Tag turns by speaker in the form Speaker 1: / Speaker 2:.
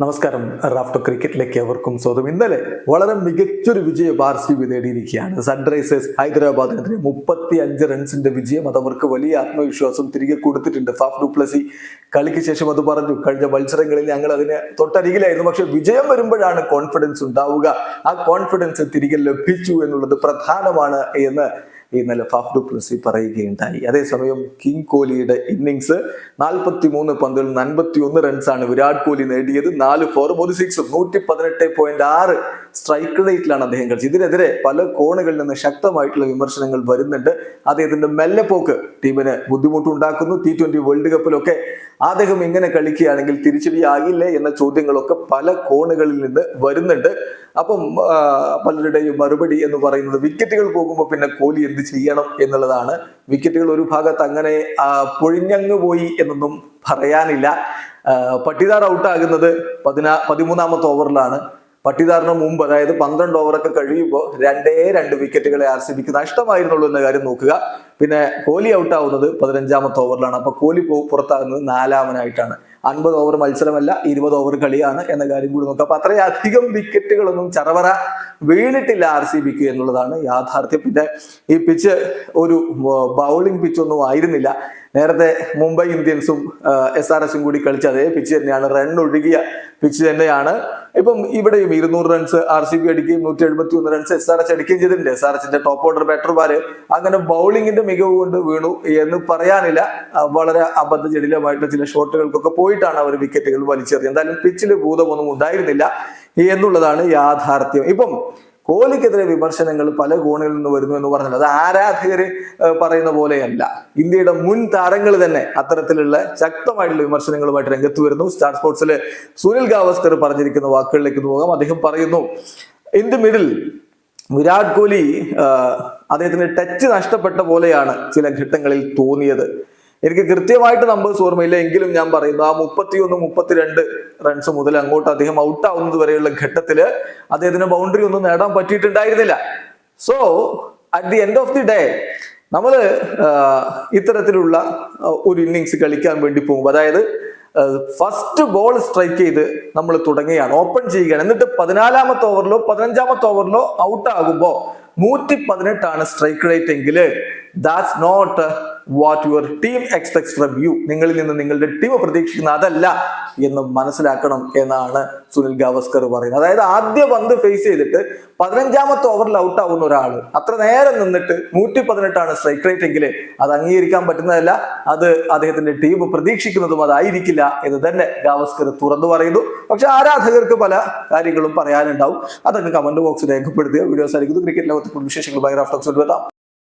Speaker 1: നമസ്കാരം. റാഫ്റ്റർ ക്രിക്കറ്റിലേക്ക് അവർക്കും സ്വാഗതം. ഇന്നലെ വളരെ മികച്ചൊരു വിജയം ആർ സി ബി നേടിയിരിക്കുകയാണ്. സൺറൈസേഴ്സ് ഹൈദരാബാദിനെതിരെ മുപ്പത്തി അഞ്ച് റൺസിന്റെ വിജയം. അത് അവർക്ക് വലിയ ആത്മവിശ്വാസം തിരികെ കൊടുത്തിട്ടുണ്ട്. ഫാഫ് ഡുപ്ലസി കളിക്ക് ശേഷം അത് പറഞ്ഞു. കഴിഞ്ഞ മത്സരങ്ങളിൽ ഞങ്ങൾ അതിന് തൊട്ടരികിലായിരുന്നു. പക്ഷെ വിജയം വരുമ്പോഴാണ് കോൺഫിഡൻസ് ഉണ്ടാവുക. ആ കോൺഫിഡൻസ് തിരികെ ലഭിച്ചു എന്നുള്ളത് പ്രധാനമാണ് എന്ന് ഇന്നലെ ഫാഫ് ഡുപ്ലസി പറയുകയുണ്ടായി. അതേസമയം കിങ് കോഹ്ലിയുടെ ഇന്നിങ്സ് നാൽപ്പത്തി മൂന്ന് പന്തുകളിൽ അൻപത്തി ഒന്ന് റൺസാണ് വിരാട് കോഹ്ലി നേടിയത്. നാല് ഫോർ ഒരു സിക്സും നൂറ്റി പതിനെട്ട് പോയിന്റ് ആറ് സ്ട്രൈക്ക് റേറ്റിലാണ് അദ്ദേഹം കളിച്ചത്. ഇതിനെതിരെ പല കോണുകളിൽ നിന്ന് ശക്തമായിട്ടുള്ള വിമർശനങ്ങൾ വരുന്നുണ്ട്. അദ്ദേഹത്തിന്റെ മെല്ലെപ്പോക്ക് ടീമിന് ബുദ്ധിമുട്ടുണ്ടാക്കുന്നു. ടി ട്വന്റി വേൾഡ് കപ്പിലൊക്കെ അദ്ദേഹം ഇങ്ങനെ കളിക്കുകയാണെങ്കിൽ തിരിച്ചടിയാകില്ലേ എന്ന ചോദ്യങ്ങളൊക്കെ പല കോണുകളിൽ നിന്ന് വരുന്നുണ്ട്. അപ്പം പലരുടെയും മറുപടി എന്ന് പറയുന്നത് വിക്കറ്റുകൾ പോകുമ്പോൾ പിന്നെ കോഹ്ലി എന്ത് ചെയ്യണം എന്നുള്ളതാണ്. വിക്കറ്റുകൾ ഒരു ഭാഗത്ത് അങ്ങനെ പൊഴിഞ്ഞങ്ങ് പോയി എന്നൊന്നും പറയാനില്ല. പട്ടിദാർ ഔട്ടാകുന്നത് പതിനാ പതിമൂന്നാമത്തെ ഓവറിലാണ് പട്ടിദാറിന് മുമ്പ് അതായത് പന്ത്രണ്ട് ഓവറൊക്കെ കഴിയുമ്പോൾ രണ്ടേ രണ്ട് വിക്കറ്റുകളെ ആർ സി ബിക്ക് നഷ്ടമായിരുന്നുള്ളൂ എന്ന കാര്യം നോക്കുക. പിന്നെ കോഹ്ലി ഔട്ടാവുന്നത് പതിനഞ്ചാമത്തെ ഓവറിലാണ് അപ്പൊ കോഹ്ലി പുറത്താകുന്നത് നാലാമനായിട്ടാണ്. അൻപത് ഓവർ മത്സരമല്ല ഇരുപത് ഓവർ കളിയാണ് എന്ന കാര്യം കൂടി നോക്കാം. അപ്പൊ അത്രയധികം വിക്കറ്റുകളൊന്നും ചറവറ വീണിട്ടില്ല ആർ സി ബിക്ക് എന്നുള്ളതാണ് യാഥാർത്ഥ്യം. പിന്നെ ഈ പിച്ച് ഒരു ബൗളിംഗ് പിച്ചൊന്നും ആയിരുന്നില്ല. നേരത്തെ മുംബൈ ഇന്ത്യൻസും എസ് ആർ എസും കൂടി കളിച്ച അതേ പിച്ച് തന്നെയാണ്. റൺ ഒഴുകിയ പിച്ച് തന്നെയാണ്. ഇപ്പം ഇവിടെയും ഇരുന്നൂറ് റൺസ് ആർ സി ബി അടിക്കുകയും നൂറ്റി എഴുപത്തി ഒന്ന് റൺസ് എസ് ആർ എച്ച് അടിക്കുകയും ചെയ്തിട്ടുണ്ട് എസ് ആർ എച്ചിന്റെ ടോപ്പ് ഓർഡർ ബാറ്റർമാര് അങ്ങനെ ബൗളിംഗിന്റെ മികവ് കൊണ്ട് വീണു എന്ന് പറയാനില്ല. വളരെ അബദ്ധജടിലമായിട്ട് ചില ഷോട്ടുകൾക്കൊക്കെ പോയിട്ടാണ് അവർ വിക്കറ്റുകൾ വലിച്ചെറിയത് എന്തായാലും പിച്ചിൽ ഭൂതമൊന്നും ഉണ്ടായിരുന്നില്ല എന്നുള്ളതാണ് യാഥാർത്ഥ്യം. ഇപ്പം കോഹ്ലിക്കെതിരെ വിമർശനങ്ങൾ പല കോണുകളിൽ നിന്ന് വരുന്നു എന്ന് പറഞ്ഞാൽ അത് ആരാധകർ പറയുന്ന പോലെയല്ല. ഇന്ത്യയുടെ മുൻ താരങ്ങൾ തന്നെ അത്തരത്തിലുള്ള ശക്തമായിട്ടുള്ള വിമർശനങ്ങളുമായിട്ട് രംഗത്ത് വരുന്നു. സ്റ്റാർ സ്പോർട്സിലെ സുനിൽ ഗാവസ്കർ പറഞ്ഞിരിക്കുന്ന വാക്കുകളിലേക്ക് പോകാം. അദ്ദേഹം പറയുന്നു in the middle Virat Kohli അദ്ദേഹത്തിന് ടച്ച് നഷ്ടപ്പെട്ട പോലെയാണ് ചില ഘട്ടങ്ങളിൽ തോന്നിയത്. എനിക്ക് കൃത്യമായിട്ട് നമ്പേഴ്സ് ഓർമ്മയില്ല എങ്കിലും ഞാൻ പറയുന്നു ആ മുപ്പത്തിയൊന്ന് മുപ്പത്തിരണ്ട് റൺസ് മുതൽ അങ്ങോട്ട് അദ്ദേഹം ഔട്ട് ആവുന്നത് വരെയുള്ള ഘട്ടത്തിൽ അദ്ദേഹത്തിന് ബൗണ്ടറി ഒന്നും നേടാൻ പറ്റിയിട്ടുണ്ടായിരുന്നില്ല. So at the end of the day നമ്മൾ ഇത്തരത്തിലുള്ള ഒരു ഇന്നിങ്സ് കളിക്കാൻ വേണ്ടി പോകും. അതായത് ഫസ്റ്റ് ബോൾ സ്ട്രൈക്ക് ചെയ്ത് നമ്മൾ തുടങ്ങുകയാണ് ഓപ്പൺ ചെയ്യുകയാണ്. എന്നിട്ട് പതിനാലാമത്തെ ഓവറിലോ പതിനഞ്ചാമത്തെ ഓവറിലോ ഔട്ട് ആകുമ്പോൾ നൂറ്റി പതിനെട്ടാണ് സ്ട്രൈക്ക് റേറ്റ് എങ്കിൽ that's not what your team expects from you നിങ്ങളിൽ നിന്ന് നിങ്ങളുടെ ടീം പ്രതീക്ഷിക്കുന്ന അതല്ല എന്ന് മനസ്സിലാക്കണം എന്നാണ് സുനിൽ ഗാവസ്കർ പറയുന്നത്. അതായത് ആദ്യ പന്ത് ഫേസ് ചെയ്തിട്ട് പതിനഞ്ചാമത്തെ ഓവറിൽ ഔട്ട് ആവുന്ന ഒരാൾ അത്ര നേരം നിന്നിട്ട് നൂറ്റി പതിനെട്ടാണ് സ്ട്രൈക്ക് റേറ്റ് എങ്കിൽ അത് അംഗീകരിക്കാൻ പറ്റുന്നതല്ല അത് അദ്ദേഹത്തിന്റെ ടീം പ്രതീക്ഷിക്കുന്നതും അതായിരിക്കില്ല എന്ന് തന്നെ ഗാവസ്കർ തുറന്നു പറയുന്നു. പക്ഷെ ആരാധകർക്ക് പല കാര്യങ്ങളും പറയാനുണ്ടാവും. അതൊക്കെ കമന്റ് ബോക്സിൽ രേഖപ്പെടുത്തിയ വീഡിയോസ് ആയിരിക്കും ക്രിക്കറ്റ് ലോകത്തെ producer Sheikh Lubai Raftop Sulwata.